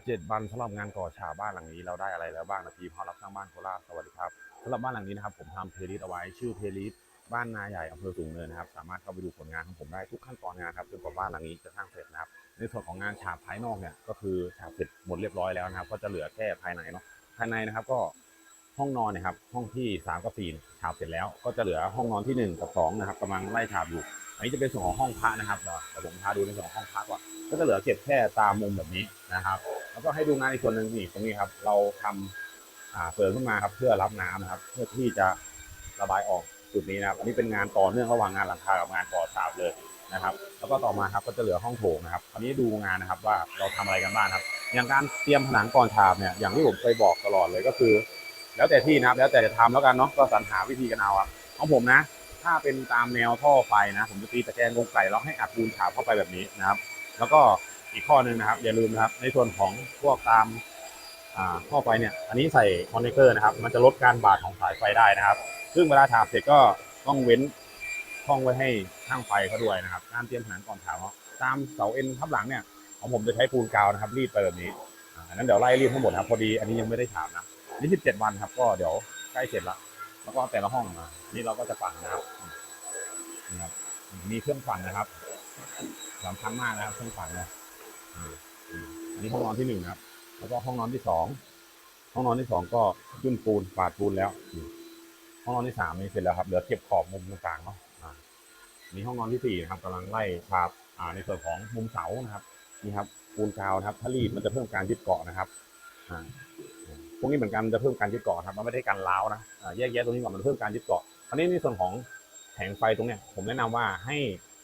17 วันสำหรับงานก่อฉาบบ้านหลังนี้เราได้อะไรแล้วบ้างนะพี่พอรับสร้างบ้านโคราชสวัสดีครับสำหรับบ้านหลังนี้นะครับผมทำเพลย์ลิสต์เอาไว้ชื่อเพลย์ลิสต์บ้านนาใหญ่อำเภอสูงเนินนะครับ สามารถเข้าไปดูผลงานของผมได้ทุกขั้นตอนงานครับจนกว่าบ้านหลังนี้จะสร้างเสร็จนะครับ ในส่วนของงานฉาบภายนอกเนี่ยก็คือฉาบเสร็จหมดเรียบร้อยแล้วนะครับ ก็จะเหลือแค่ภายในเนาะภายในนะครับก็ห้องนอนนะครับห้องที่สามกับสี่ฉาบเสร็จแล้ว ก็จะเหลือห้องนอนที่หนึ่งกับสองนะครับกำลังไล่ฉาบอยู่อันนี้จะเป็นส่วนของห้องพระนะครับเดี๋ยวเดี๋ยวผมพาดูในส่วนของห้องพระก่อนก็จะเหลือเก็บแค่ตามมุมแบบนี้นะครับ แล้วก็ให้ดูงานอีกส่วนหนึ่งนี่ตรงนี้ครับ เราทำอ่าเสริมขึ้นมาครับ เพื่อรับน้ำนะครับ เพื่อที่จะระบายออกจุดนี้นะครับอันนี้เป็นงานต่อเนื่องระหว่างงานหลังคากับงานก่อฉาบเลยนะครับ แล้วก็ต่อมาครับก็จะเหลือห้องโถงนะครับอันนี้ดูงานนะครับว่าเราทำอะไรกันบ้างครับ อย่างการเตรียมผนังก่อนฉาบเนี่ยอย่างที่ผมเคยบอกตลอดเลยก็คือ แล้วแต่ที่นะครับแล้วแต่จะทำแล้วกันเนาะก็สรรหาวิธีกันเอาครับของผมนะ ถ้าเป็นตามแนวท่อไฟนะ ผมจะตีตะแกรงกรงไก่แล้วให้อัดปูนฉาบเข้าไปแบบนี้นะครับ แล้วก็ อีกข้อหนึ่งนะครับ อย่าลืมนะครับ ในส่วนของพวกตามอ่าท่อไฟเนี่ย อันนี้ใส่คอนเนคเตอร์นะครับ มันจะลดการบาดของสายไฟได้นะครับ ซึ่งเวลาฉาบเสร็จก็ต้องเว้นช่องไว้ให้ช่างไฟเขาด้วยนะครับการเตรียมผนังก่อนฉาบเนาะตามเสาเอ็นทับหลังเนี่ยของผมจะใช้ปูนกาวนะครับ รีดไปแบบนี้อันนั้นเดี๋ยวไล่รีดทั้งหมดครับพอดีอันนี้ยังไม่ได้ฉาบนะนี่17วันครับ ก็เดี๋ยวใกล้เสร็จละแล้วก็แต่ละห้องมานี่เราก็จะฝังนะครับนี่ครับมีเครื่องฝังนะครับสำคัญมากนะครับเครื่องฝังนะ อันนี้ห้องนอนที่หนึ่งนะครับ แล้วก็ห้องนอนที่สอง ห้องนอนที่สองก็ขึ้นปูนปาดปูนแล้ว ห้องนอนที่สามนี่เสร็จแล้วครับ เหลือเก็บขอบมุมต่างๆเนาะอ่าอันนี้ห้องนอนที่สี่นะครับกำลังไล่ฉาบในส่วนของมุมเสานะครับ นี่ครับปูนกาวนะครับ ถ้ารีดมันจะเพิ่มการยึดเกาะนะครับพวกนี้เหมือนกันมันจะเพิ่มการยึดเกาะครับ มันไม่ได้การล้าวนะแยกแยะตรงนี้ก่อนมันเพิ่มการยึดเกาะอันนี้ในส่วนของแผงไฟตรงเนี้ยผมแนะนำว่าให้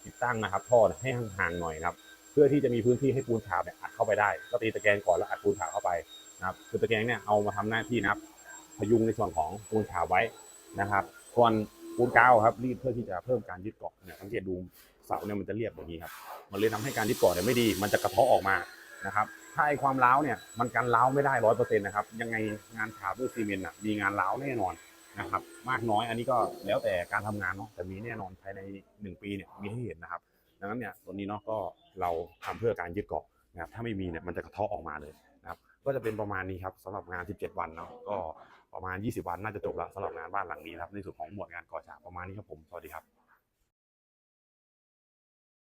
ติดตั้งนะครับท่อให้ห่างๆหน่อยครับ พื่อที่จะมีพื้นที่ให้ปูนฉาบเนี่ยอัดเข้าไปได้ ก็ตีตะแกรงก่อนแล้วอัดปูนฉาบเข้าไปนะครับคือตะแกรงเนี่ยเอามาทำหน้าที่นะครับ พยุงในส่วนของปูนฉาบไว้นะครับส่วนปูนกาวครับรีดเพื่อที่จะเพิ่มการยึดเกาะเนี่ยสังเกตดูเสาเนี่ยมันจะเรียบอย่างนี้ครับมันเลยทำให้การยึดเกาะเนี่ยไม่ดี มันจะกระเทาะออกมานะครับถ้าไอความร้าวเนี่ยมันกันร้าวไม่ได้ร้อยเปอร์เซ็นต์นะครับยังไงงานฉาบด้วยซีเมนต์อะมีงานร้าวแน่นอนนะครับมากน้อยอันนี้ก็แล้วแต่การทำงานเนาะแต่มีแน่นอนภายในหนึ่งปีเนี่ยมีให้เห็นนะครับ ดังนั้นเนี่ยตัวนี้เนาะก็เราทำเพื่อการยึดเกาะนะครับถ้าไม่มีเนี่ยมันจะกระเทาะออกมาเลยนะครับก็จะเป็นประมาณนี้ครับสำหรับงาน 17 วันเนาะก็ประมาณ 20 วันน่าจะจบแล้วสำหรับงานบ้านหลังนี้ครับในส่วนของหมวดงานก่อฉากประมาณนี้ครับผมสวัสดีครับ